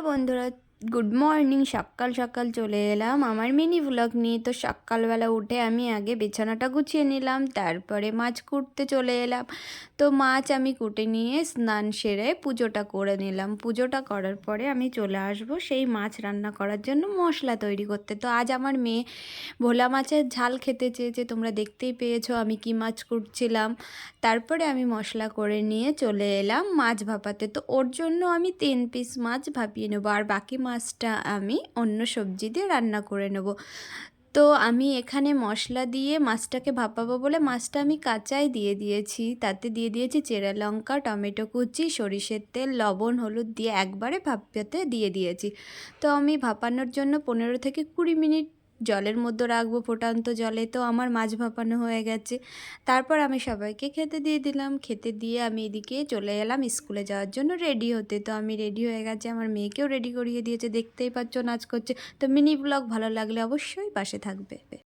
বন্ধুরা good morning সকাল সকাল চলে এলাম আমার মিনি ব্লগ নিয়ে। তো সকালবেলা উঠে আমি আগে বিছানাটা গুছিয়ে নিলাম, তারপরে মাছ কুটতে চলে এলাম। তো মাছ আমি কুটে নিয়ে স্নান সেরে পুজোটা করে নিলাম। পুজোটা করার পরে আমি চলে আসব সেই মাছ রান্না করার জন্য মশলা তৈরি করতে। তো আজ আমার মেয়ে ভোলা মাছের ঝাল খেতে চেয়েছে, তোমরা দেখতেই পেয়েছ আমি কি মাছ কুটছিলাম। তারপরে আমি মশলা করে নিয়ে চলে এলাম মাছ ভাপাতে। তো ওর জন্য আমি তিন পিস মাছ ভাপিয়ে নেব, আর বাকি মাছটা আমি অন্য সবজি দিয়ে রান্না করে নেব। তো আমি এখানে মশলা দিয়ে মাছটাকে ভাপাবো বলে মাছটা আমি কাঁচাই দিয়ে দিয়েছি। তাতে দিয়ে দিয়েছি চেরা লঙ্কা, টমেটো কুচি, সরিষের তেল, লবণ, হলুদ দিয়ে একবারে ভাপাতে দিয়ে দিয়েছি। তো আমি ভাপানোর জন্য পনেরো থেকে কুড়ি মিনিট জলের মধ্যে রাখব ফোটান্ত জলে। তো আমার মাছ ভাপানো হয়ে গেছে। তারপর আমি সবাইকে খেতে দিয়ে দিলাম। খেতে দিয়ে আমি এদিকে চলে এলাম স্কুলে যাওয়ার জন্য রেডি হতে। তো আমি রেডি হয়ে গেছে। আমার মেয়েকেও রেডি করিয়ে দিয়েছে। দেখতেই পাচ্ছ নাচ করছে। তো মিনি ব্লগ ভালো লাগলে অবশ্যই পাশে থাকবে।